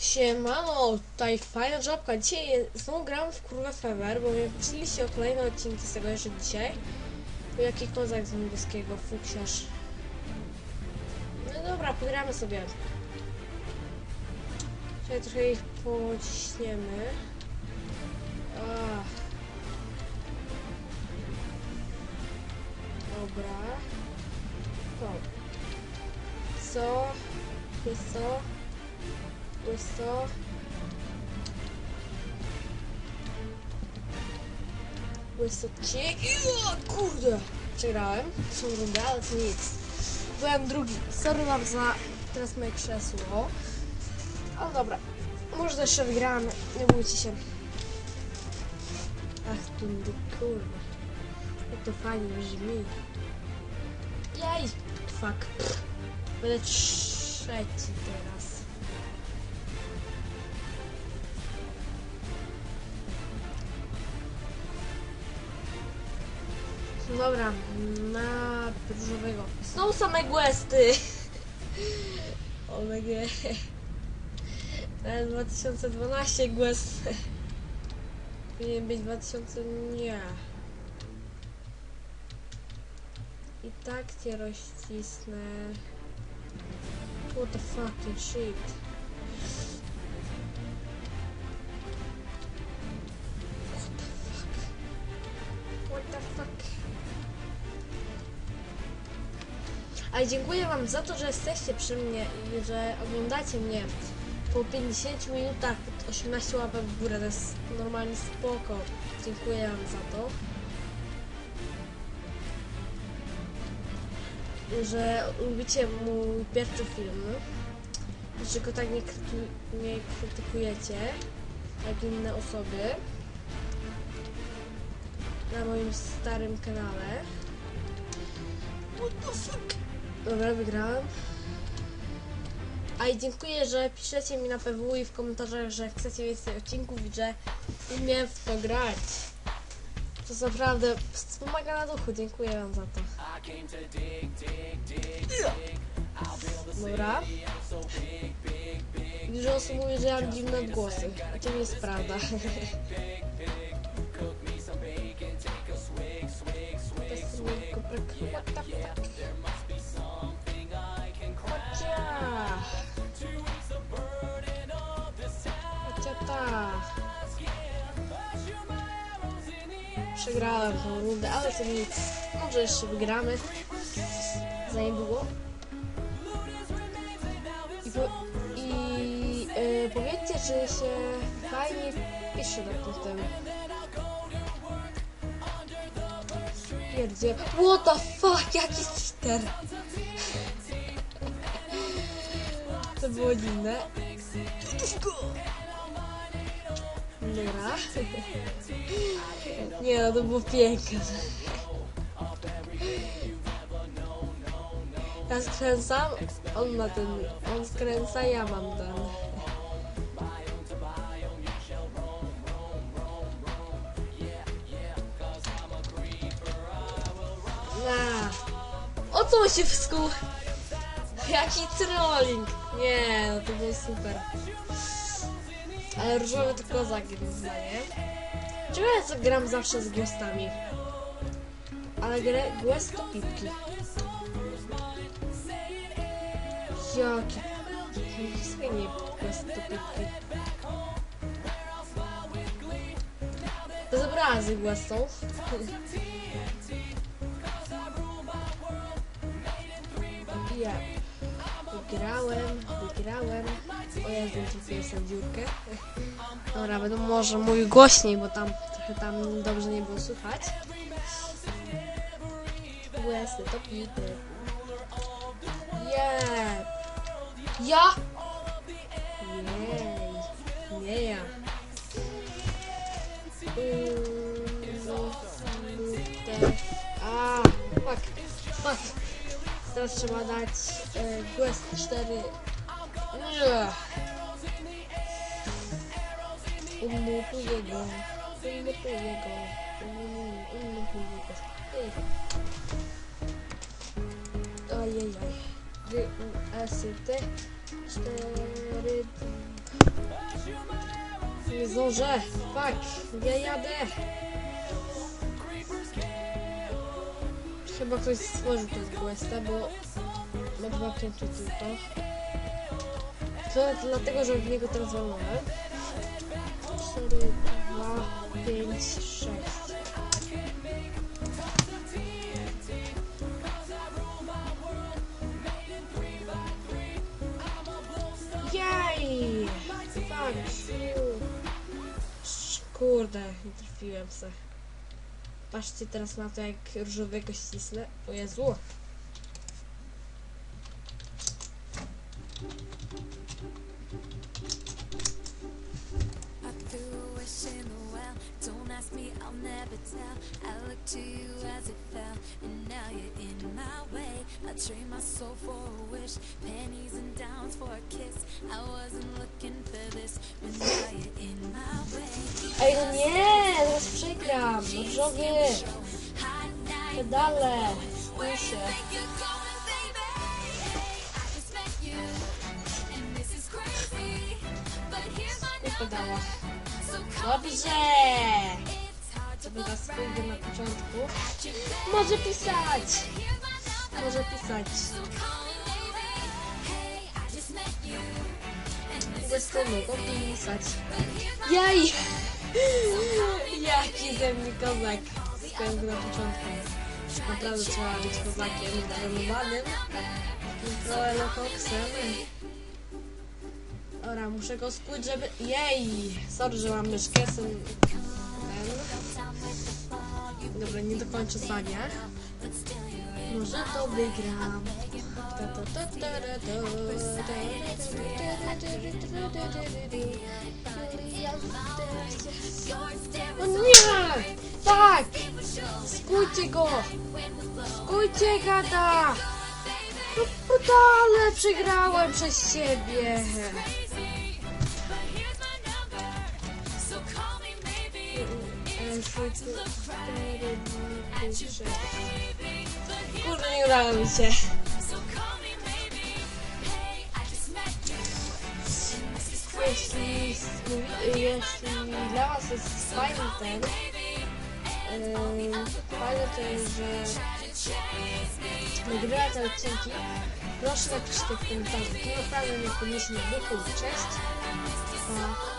Siemano, tutaj fajna żabka. Dzisiaj znowu gram w kurwę Fever, bo mnie prosiliście o kolejne odcinki z tego jeszcze dzisiaj. Jaki kozak z niebieskiego, fuksiarz. No dobra, pogramy sobie. Tutaj trochę ich pociśniemy. Ach. Dobra. O. Co? Jest co? Łyso. Łysocie. O, kurde! Przegrałem. Są rundę, ale to nic. Byłem drugi. Sorry wam za teraz moje krzesło. Ale dobra. Może jeszcze wygramy. Nie bójcie się. Ach, tu kurwa. Jak to fajnie brzmi. Jej! Fuck. Będę trzeci teraz. Dobra, na różowego. Są same questy. Omega. Na 2012 quest. Powinien być 2000. Nie. I tak cię rozcisnę. What the fucking shit. Ale dziękuję Wam za to, że jesteście przy mnie i że oglądacie mnie po 50 minutach pod 18 łapek w górę. To jest normalnie spoko. Dziękuję Wam za to. Że lubicie mój pierwszy film. Że go tak nie, kryty- nie krytykujecie jak inne osoby na moim starym kanale. What the fuck? Dobra, wygrałem. A i dziękuję, że piszecie mi na PW i w komentarzach, że chcecie więcej odcinków i że umiem w to grać. To naprawdę wspomaga na duchu. Dziękuję wam za to. Dobra. Dużo osób mówi, że ja mam dziwne odgłosy. To nie jest prawda. What the Przegrałem tą rundę, ale to nic. Może jeszcze wygramy. Za niedługo. I, po, i e, powiedzcie, czy się fajnie pisze na tym tym. Pierdzie. What the fuck, jaki cheater! To było dziwne. Nie no, to było piękne. Ja skręcam, on ma ten, on skręca, ja mam ten. Na. O co się wskuł? Jaki trolling! Nie, no to było super. Ale różowy to kozak, moim zdaniem. Czemu ja gram zawsze z gwiazdami? Ale grę głos to pipki. Jaki... Fajnie głos to pipki. Bez obrazy są. Ja wygrałem, wygrałem. O Jezu, sobie w dziurkę. Dobra, będę może mówił głośniej, bo tam trochę tam dobrze nie było słychać. Łesy, to pity. Yeah. Ja? Jej. Nie ja. Ym, A, fuck, fuck. Teraz trzeba dać e, quest 4. Nie. Umutuję go. Umutuję go. Um- Umutuję go. Ej. Ajajaj. G, U, S, T. 4. Nie zdążę. Fuck. Ja Chyba ktoś stworzył ten questa, bo ma dwa punkty tylko. To dlatego, że w niego teraz walnąłem. 4, 2, 5, 6. Jej! Fuck you. Sz- Kurde, nie trafiłem se. Patrzcie teraz na to, jak różowego ścisnę. O Jezu. To you as it fell, and now you're in my way. I trade my soul for a wish, pennies and downs for a kiss. I wasn't looking for this, you're in my way. Ej, no nie! Teraz przegram! Różowy! Hot night, Pedale! Nie pedała. Dobrze! Na początku. Może pisać! Może pisać. Idę z tym mogą pisać. Jej! Jaki ze mnie kozak! Skończył na początku. Naprawdę trzeba być kozakiem trenowanym. Mikroelokoksem. Dobra, muszę go skuć, żeby... Jej! Sorry, że mam myszkę. Jestem... Ten. Dobra, nie dokończę zdania. Może to wygram. O nie! Tak! Skójcie go! Skójcie gada! No podale przegrałem przez siebie. Kurde, nie udało mi się. Jeśli, jeśli dla Was jest fajny ten, yy, fajne to jest, że nagrywa te odcinki, proszę napiszcie w komentarzu, naprawdę nie podniesie na duchu. Cześć! Pa.